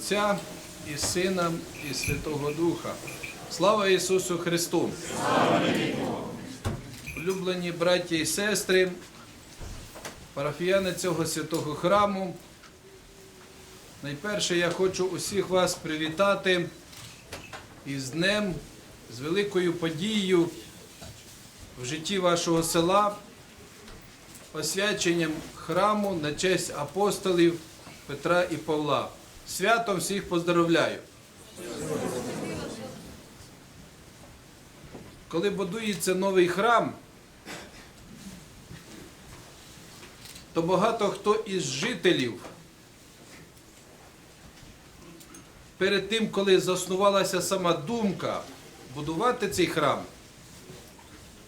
Отця і Сина, і Святого Духа. Слава Ісусу Христу! Улюблені браті і сестри, парафіяни цього святого храму. Найперше я хочу усіх вас привітати із днем, з великою подією в житті вашого села, освяченням храму на честь апостолів Петра і Павла. Святом всіх поздоровляю. Коли будується новий храм, то багато хто із жителів перед тим, коли заснувалася сама думка будувати цей храм,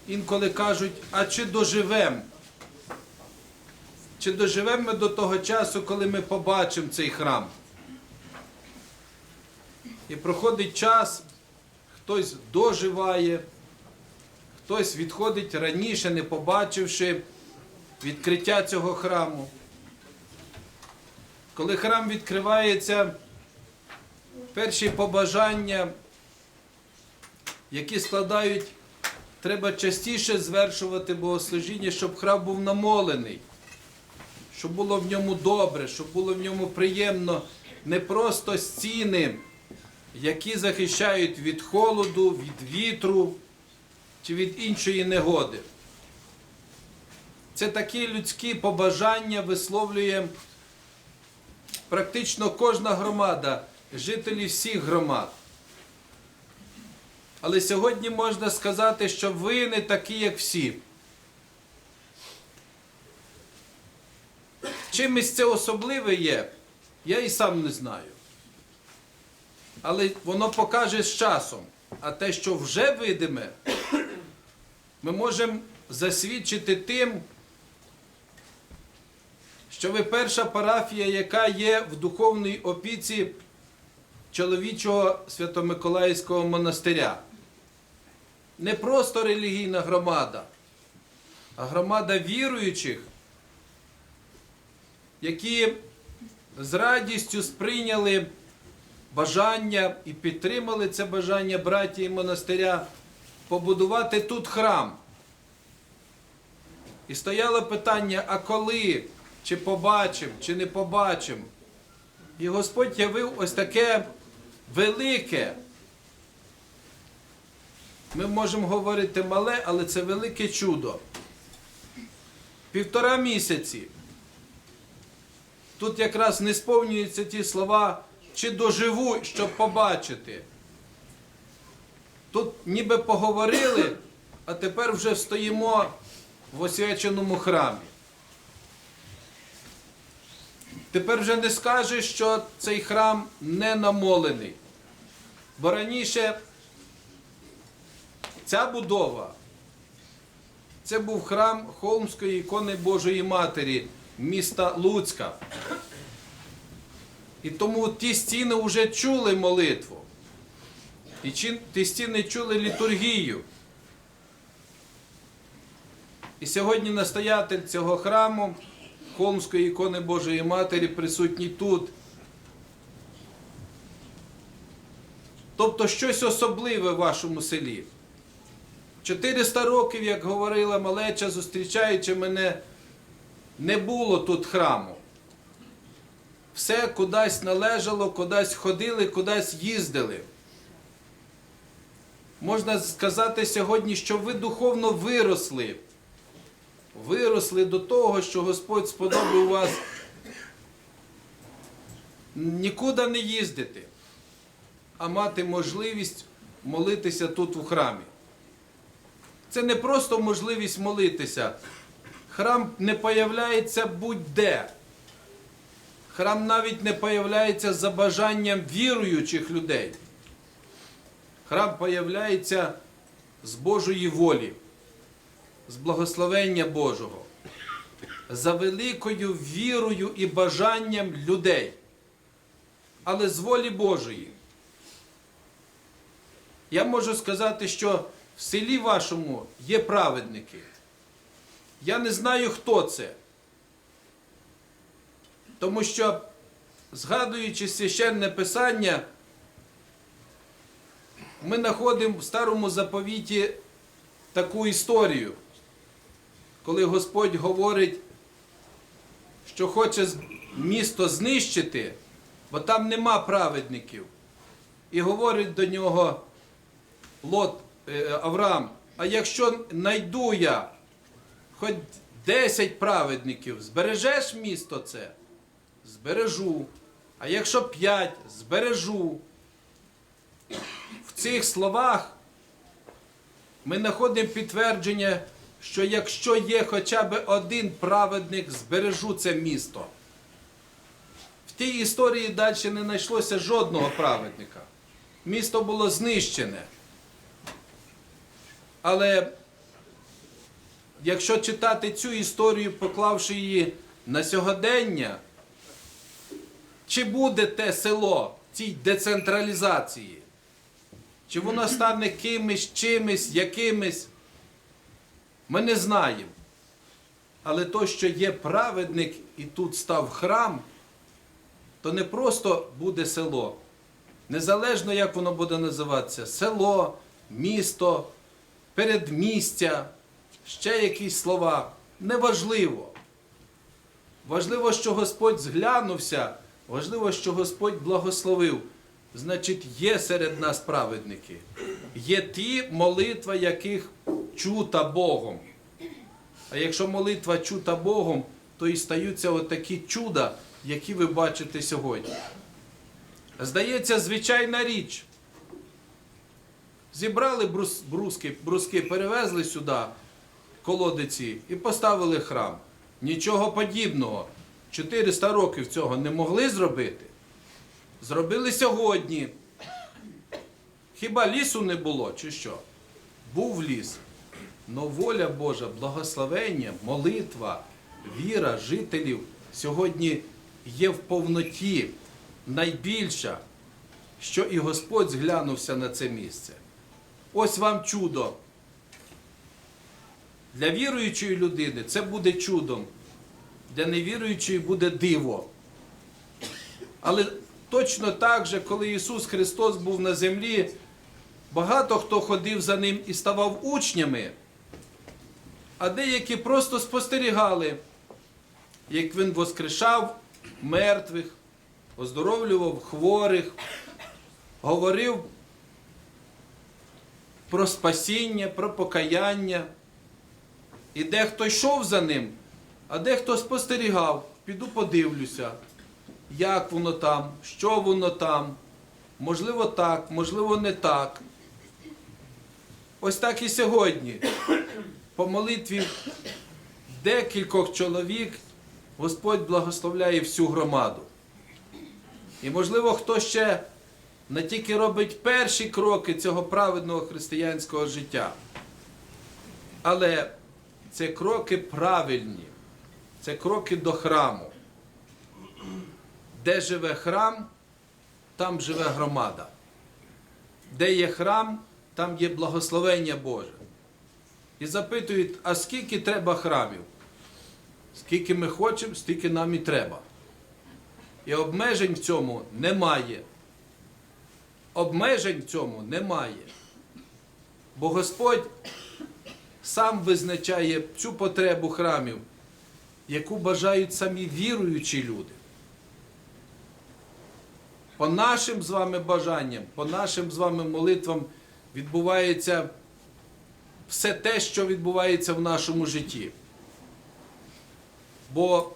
інколи кажуть, а чи доживемо? Чи доживемо ми до того часу, коли ми побачимо цей храм? І проходить час, хтось доживає, хтось відходить раніше, не побачивши відкриття цього храму. Коли храм відкривається, перші побажання, які складають, треба частіше звершувати богослужіння, щоб храм був намолений, щоб було в ньому добре, щоб було в ньому приємно, не просто стіни, які захищають від холоду, від вітру чи від іншої негоди. Це такі людські побажання висловлює практично кожна громада, жителі всіх громад. Але сьогодні можна сказати, що ви не такі, як всі. Чимось це особливе є, я і сам не знаю. Але воно покаже з часом. А те, що вже видиме, ми можемо засвідчити тим, що ви перша парафія, яка є в духовній опіці чоловічого Свято-Миколаївського монастиря. Не просто релігійна громада, а громада віруючих, які з радістю сприйняли бажання і підтримали це бажання братії монастиря побудувати тут храм. І стояло питання, а коли, чи побачимо, чи не побачимо. І Господь явив ось таке велике. Ми можемо говорити мале, але це велике чудо. Півтора місяці. Тут якраз не сповнюються ті слова, чи доживу, щоб побачити. Тут ніби поговорили, а тепер вже стоїмо в освяченому храмі. Тепер вже не скажеш, що цей храм не намолений. Бо раніше ця будова це був храм Холмської ікони Божої Матері міста Луцька. І тому ті стіни вже чули молитву. І ті стіни чули літургію. І сьогодні настоятель цього храму Холмської ікони Божої Матері присутній тут. Тобто щось особливе в вашому селі. 400 років, як говорила малеча, зустрічаючи мене, не було тут храму. Все кудись належало, кудись ходили, кудись їздили. Можна сказати сьогодні, що ви духовно виросли. Виросли до того, що Господь сподобав вас нікуди не їздити, а мати можливість молитися тут у храмі. Це не просто можливість молитися. Храм не появляється будь-де. Храм навіть не появляється за бажанням віруючих людей. Храм появляється з Божої волі, з благословення Божого, за великою вірою і бажанням людей, але з волі Божої. Я можу сказати, що в селі вашому є праведники. Я не знаю, хто це. Тому що згадуючи священне писання, ми знаходимо в старому заповіті таку історію, коли Господь говорить, що хоче місто знищити, бо там нема праведників. І говорить до нього Лот е, Авраам, а якщо найду я хоч 10 праведників, збережеш місто це? Збережу. А якщо 5, збережу. В цих словах ми знаходимо підтвердження, що якщо є хоча б один праведник, збережу це місто. В тій історії далі не знайшлося жодного праведника. Місто було знищене. Але якщо читати цю історію, поклавши її на сьогодення, чи буде те село цій децентралізації? Чи воно стане кимось, чимось, якимось? Ми не знаємо. Але то, що є праведник і тут став храм, то не просто буде село. Незалежно, як воно буде називатися, село, місто, передмістя, ще якісь слова. Неважливо. Важливо, що Господь зглянувся, важливо, що Господь благословив. Значить, є серед нас праведники. Є ті, молитва яких чута Богом. А якщо молитва чута Богом, то і стаються отакі чуда, які ви бачите сьогодні. Здається, звичайна річ. Зібрали брус, бруски, бруски, перевезли сюди колодиці і поставили храм. Нічого подібного. 400 років цього не могли зробити. Зробили сьогодні. Хіба лісу не було, чи що? Був ліс. Но воля Божа, благословення, молитва, віра жителів сьогодні є в повноті найбільша, що і Господь зглянувся на це місце. Ось вам чудо. Для віруючої людини це буде чудом, для невіруючої буде диво. Але точно так же, коли Ісус Христос був на землі, багато хто ходив за Ним і ставав учнями, а деякі просто спостерігали, як Він воскрешав мертвих, оздоровлював хворих, говорив про спасіння, про покаяння. І дехто йшов за ним, а дехто спостерігав, піду подивлюся, як воно там, що воно там, можливо так, можливо не так. Ось так і сьогодні. По молитві декількох чоловік Господь благословляє всю громаду. І, можливо, хто ще не тільки робить перші кроки цього праведного християнського життя, але це кроки правильні, це кроки до храму. Де живе храм, там живе громада. Де є храм, там є благословення Боже. І запитують, а скільки треба храмів? Скільки ми хочемо, стільки нам і треба. І обмежень в цьому немає. Обмежень в цьому немає. Бо Господь сам визначає цю потребу храмів, яку бажають самі віруючі люди. По нашим з вами бажанням, по нашим з вами молитвам відбувається все те, що відбувається в нашому житті. Бо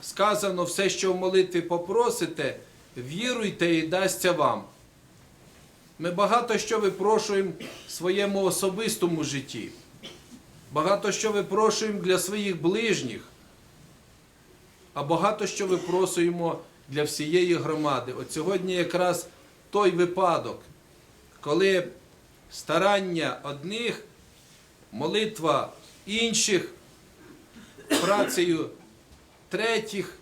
сказано все, що в молитві попросите, віруйте і дасться вам. Ми багато що випрошуємо в своєму особистому житті. Багато що випрошуємо для своїх ближніх, а багато що випросуємо для всієї громади. От сьогодні якраз той випадок, коли старання одних, молитва інших, працею третіх,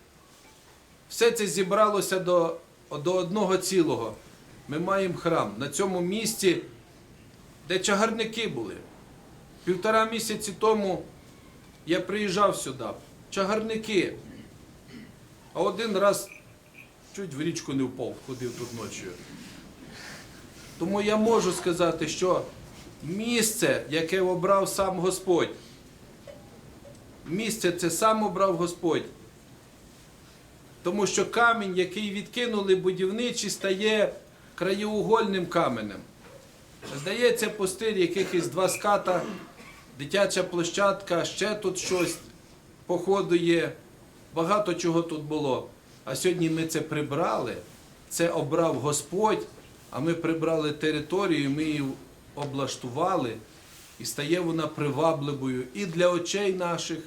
все це зібралося до, до одного цілого. Ми маємо храм на цьому місці, де чагарники були. Півтора місяці тому я приїжджав сюди. Чагарники. А один раз чуть в річку не впав, ходив тут ночі. Тому я можу сказати, що місце, яке обрав сам Господь, місце це сам обрав Господь. Тому що камінь, який відкинули будівничі, стає краєугольним каменем. Здається, пустир якихось два ската, дитяча площадка, ще тут щось походу є. Багато чого тут було. А сьогодні ми це прибрали, це обрав Господь, а ми прибрали територію, ми її облаштували, і стає вона привабливою і для очей наших,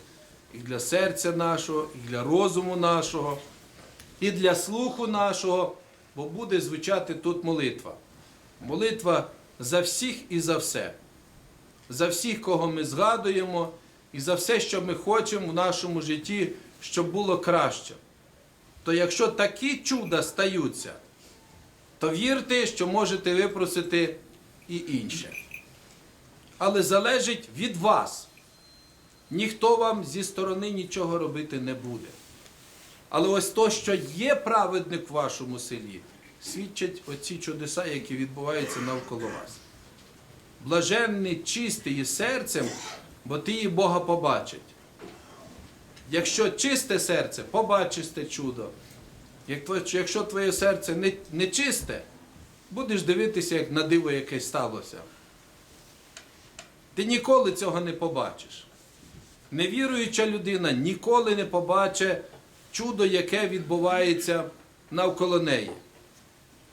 і для серця нашого, і для розуму нашого, і для слуху нашого, бо буде звучати тут молитва. Молитва за всіх і за все. За всіх, кого ми згадуємо, і за все, що ми хочемо в нашому житті, щоб було краще. То якщо такі чуда стаються, то вірте, що можете випросити і інше. Але залежить від вас. Ніхто вам зі сторони нічого робити не буде. Але ось то, що є праведник в вашому селі, свідчать оці чудеса, які відбуваються навколо вас. Блаженний, чистий серцем, бо ти і Бога побачить. Якщо чисте серце, побачиш те чудо. Якщо твоє серце не, не чисте, будеш дивитися, як на диво якесь сталося. Ти ніколи цього не побачиш. Невіруюча людина ніколи не побачить чудо, яке відбувається навколо неї.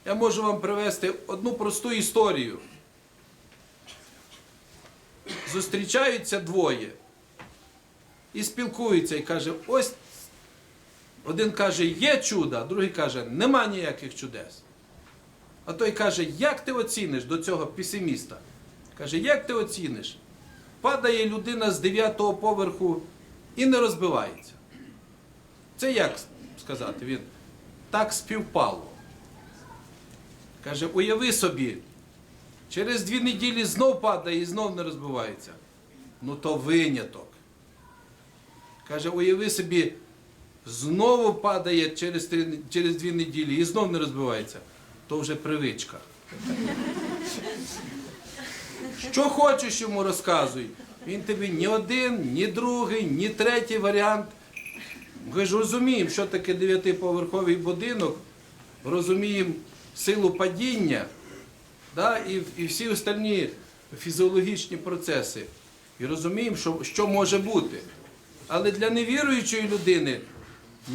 Я можу вам привести одну просту історію. Зустрічаються двоє і спілкуються, і каже, ось один каже, є чудо, другий каже, нема ніяких чудес. А той каже, як ти оціниш до цього песиміста? Каже, як ти оціниш? Падає людина з дев'ятого поверху і не розбивається. Це як сказати? Він так співпало. Каже, уяви собі, через дві неділі знов падає і знов не розбивається. Ну то виняток. Каже, уяви собі, знову падає через, три, через дві неділі і знов не розбивається. То вже привичка. Що хочеш йому розказуй. Він тобі ні один, ні другий, ні третій варіант. Ми ж розуміємо, що таке дев'ятиповерховий будинок, розуміємо силу падіння да, і, і всі остальні фізіологічні процеси. І розуміємо, що, що може бути. Але для невіруючої людини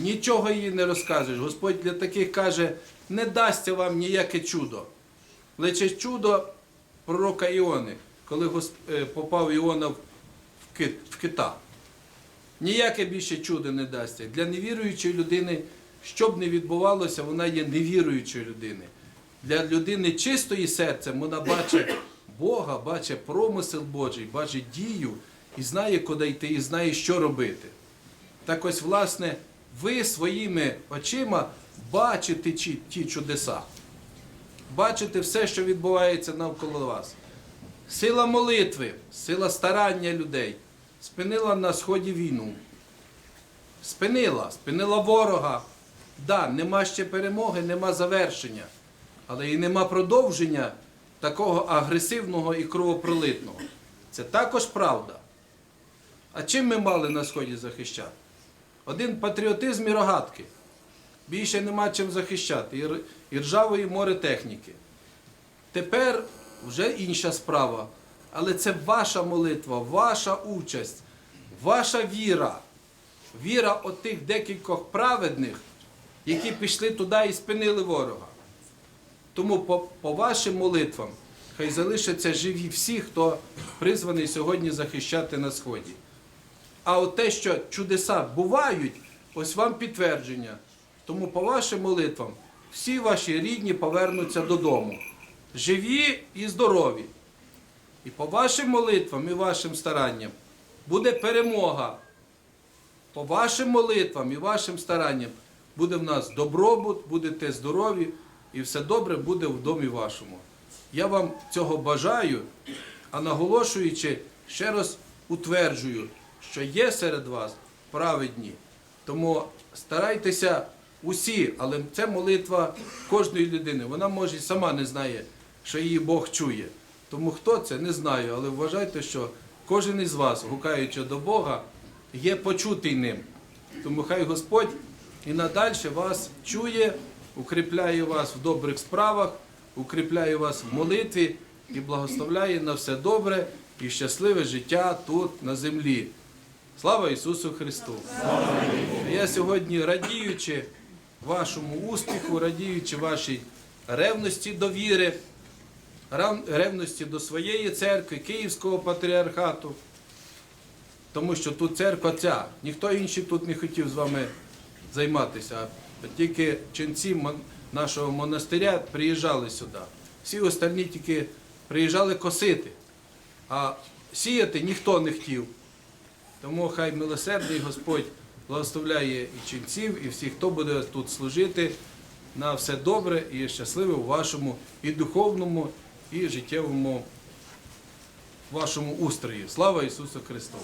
нічого їй не розкажеш. Господь для таких каже, не дасться вам ніяке чудо. Лише чудо пророка Іони, коли е, попав Іона в кит- в кита. Ніяке більше чудо не дасться. Для невіруючої людини, що б не відбувалося, вона є невіруючою людиною. Для людини чистої серцем вона бачить Бога, бачить промисел Божий, бачить дію і знає, куди йти, і знає, що робити. Так ось, власне, ви своїми очима бачите ті, чудеса. Бачите все, що відбувається навколо вас. Сила молитви, сила старання людей спинила на сході війну. Спинила, спинила ворога. Да, нема ще перемоги, нема завершення, але і нема продовження такого агресивного і кровопролитного. Це також правда. А чим ми мали на сході захищати? Один патріотизм і рогатки. Більше нема чим захищати. І ржавої море техніки. Тепер вже інша справа. Але це ваша молитва, ваша участь, ваша віра. Віра отих декількох праведних, які пішли туди і спинили ворога. Тому по, по вашим молитвам хай залишаться живі всі, хто призваний сьогодні захищати на сході. А от те, що чудеса бувають, ось вам підтвердження. Тому по вашим молитвам всі ваші рідні повернуться додому. Живі і здорові. І по вашим молитвам і вашим старанням буде перемога. По вашим молитвам і вашим старанням буде в нас добробут, будете здорові, і все добре буде в домі вашому. Я вам цього бажаю, а наголошуючи, ще раз утверджую, що є серед вас праведні. Тому старайтеся усі, але це молитва кожної людини. Вона може і сама не знає, що її Бог чує. Тому хто це, не знаю, але вважайте, що кожен із вас, гукаючи до Бога, є почутий ним. Тому хай Господь і надальше вас чує, укріпляє вас в добрих справах, укріпляє вас в молитві і благословляє на все добре і щасливе життя тут на землі. Слава Ісусу Христу! Я сьогодні радіючи вашому успіху, радіючи вашій ревності до віри, ревності до своєї церкви, Київського патріархату, тому що тут церква ця. Ніхто інший тут не хотів з вами займатися, тільки ченці нашого монастиря приїжджали сюди. Всі остальні тільки приїжджали косити, а сіяти ніхто не хотів. Тому хай милосердний Господь благословляє і ченців, і всіх, хто буде тут служити на все добре і щасливе у вашому і духовному, і життєвому вашому устрої. Слава Ісусу Христу!